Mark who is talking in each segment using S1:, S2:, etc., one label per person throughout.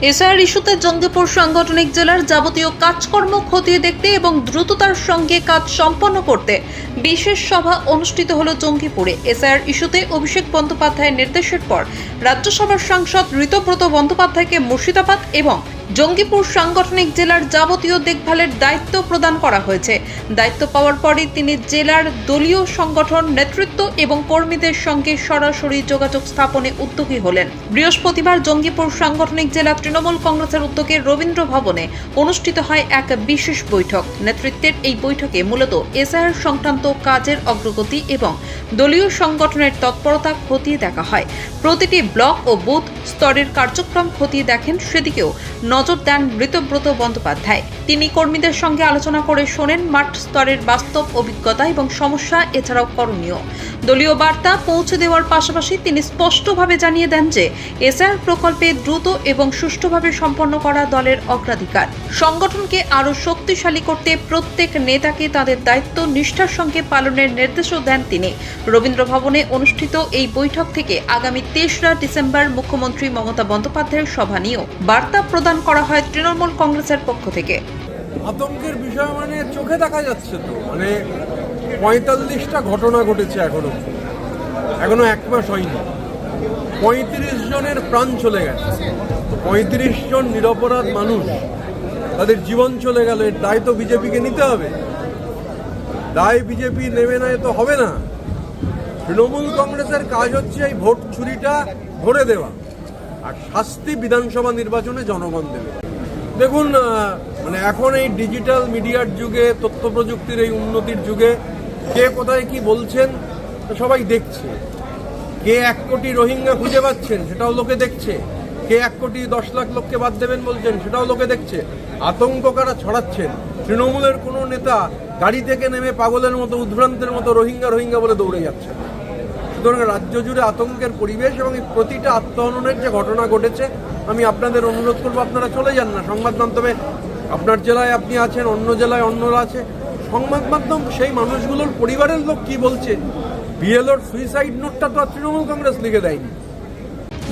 S1: SR ইস্যুতে জঙ্গিপুর সাংগঠনিক জেলার যাবতীয় কাজকর্ম খতিয়ে দেখতে এবং দ্রুততার সঙ্গে কাজ সম্পন্ন করতে বিশেষ সভা অনুষ্ঠিত হল জঙ্গিপুরে। এসআর ইস্যুতে অভিষেক বন্দ্যোপাধ্যায়ের নির্দেশের পর রাজ্যসভার সাংসদ ঋতব্রত বন্দ্যোপাধ্যায়কে মুর্শিদাবাদ এবং জঙ্গিপুর সাংগঠনিক জেলার যাবতীয় দেখভালের দায়িত্ব প্রদান করা হয়েছে। দায়িত্ব পাওয়ার পরই তিনি জেলার দলীয় সংগঠন, নেতৃত্ব এবং কর্মীদের সঙ্গে সরাসরি যোগাযোগ স্থাপনে উদ্যোগী হলেন। বৃহস্পতিবার জঙ্গিপুর সাংগঠনিক জেলা তৃণমূল কংগ্রেসের উদ্যোগে রবীন্দ্র ভবনে অনুষ্ঠিত হয় এক বিশেষ বৈঠক। নেতৃত্বের এই বৈঠকে মূলত এসআইআর সংক্রান্ত কাজের অগ্রগতি এবং দলীয় সংগঠনের তৎপরতা খতিয়ে দেখা হয়। প্রতিটি ব্লক ও বুথ স্তরের কার্যক্রম খতিয়ে দেখেন, সেদিকেও নজর দেন মৃতব্রত বন্দ্যোপাধ্যায়। তিনি কর্মীদের সঙ্গে আলোচনা করে শোনেন মাঠ স্তরের বাস্তব অভিজ্ঞতা এবং সমস্যা, এছাড়াও করণীয়। দলীয় বার্তা পৌঁছে দেওয়ার পাশাপাশি তিনি স্পষ্টভাবে জানিয়ে দেন যে এসআর প্রকল্পে দ্রুত এবং সুষ্ঠুভাবে সম্পন্ন করা দলের অগ্রাধিকার। সংগঠনকে আরও শক্তিশালী করতে প্রত্যেক নেতাকে তাদের দায়িত্ব নিষ্ঠার সঙ্গে পালনের নির্দেশও দেন তিনি। রবীন্দ্র ভবনে অনুষ্ঠিত এই বৈঠক থেকে আগামী তেসরা ডিসেম্বর মুখ্যমন্ত্রী মমতা বন্দ্যোপাধ্যায়ের সভা নিয়েও বার্তা প্রদান করা হয় তৃণমূল কংগ্রেসের পক্ষ থেকে।
S2: আতঙ্কের বিষয় মানে চোখে দেখা যাচ্ছে তো। মানে পঁয়তাল্লিশটা ঘটনা ঘটেছে এখনও। এখনও এক মাস হয়নি। পঁয়ত্রিশ জনের প্রাণ চলে গেছে। পঁয়ত্রিশ জন নিরপরাধ মানুষ। তাদের জীবন চলে গেল। এর দায় তো বিজেপিকে নিতে হবে। দায় বিজেপি নেবে না এ তো হবে না। তৃণমূল কংগ্রেসের কাজ হচ্ছে এই ভোট চুরিটা ধরে দেওয়া। আর শাস্তি বিধানসভা নির্বাচনে জনগণ দেবে। দেখুন মানে এখন এই ডিজিটাল মিডিয়ার যুগে তথ্য প্রযুক্তির এই উন্নতির যুগে কে কোথায় কি বলছেন সবাই দেখছে। কে এক কোটি রোহিঙ্গা খুঁজে পাচ্ছেন, সেটাও লোকে দেখছে। কে এক কোটি দশ লাখ লোককে বাদ দেবেন বলছেন, সেটাও লোকে দেখছে। আতঙ্ক কারা ছড়াচ্ছেন? তৃণমূলের কোনো নেতা গাড়ি থেকে নেমে পাগলের মতো, উদ্ভ্রান্তের মতো রোহিঙ্গা রোহিঙ্গা বলে দৌড়ে যাচ্ছে। সুতরাং রাজ্য জুড়ে আতঙ্কের পরিবেশ এবং এই প্রতিটা আত্মহননের যে ঘটনা ঘটেছে, আমি আপনাদের অনুরোধ করব, আপনারা চলে যান না। সংবাদ মাধ্যমে আপনার জেলায় আপনি আছেন, অন্য জেলায় অন্যরা আছে। সংবাদ মাধ্যম, সেই মানুষগুলোর পরিবারের লোক কি বলছে? বিএলওর সুইসাইড নোটটা তো তৃণমূল কংগ্রেস লিখে দেয়নি।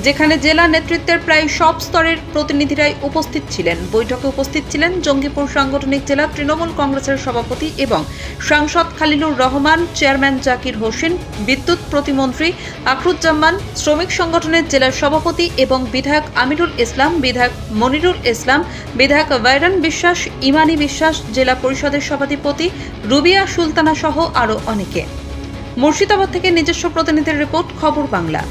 S1: যেখানে জেলা নেতৃত্বের প্রায় সব স্তরের প্রতিনিধিরাই উপস্থিত ছিলেন। বৈঠকে উপস্থিত ছিলেন জঙ্গিপুর সাংগঠনিক জেলা তৃণমূল কংগ্রেসের সভাপতি এবং সাংসদ খালিলুর রহমান, চেয়ারম্যান জাকির হোসেন, বিদ্যুৎ প্রতিমন্ত্রী আখরুজ্জামান, শ্রমিক সংগঠনের জেলার সভাপতি এবং বিধায়ক আমিরুল ইসলাম, বিধায়ক মনিরুল ইসলাম, বিধায়ক বাইরান বিশ্বাস, ইমানি বিশ্বাস, জেলা পরিষদের সভাধিপতি রুবিয়া সুলতানা সহ আরও অনেকে। মুর্শিদাবাদ থেকে নিজস্ব প্রতিনিধির রিপোর্ট, খবর বাংলা।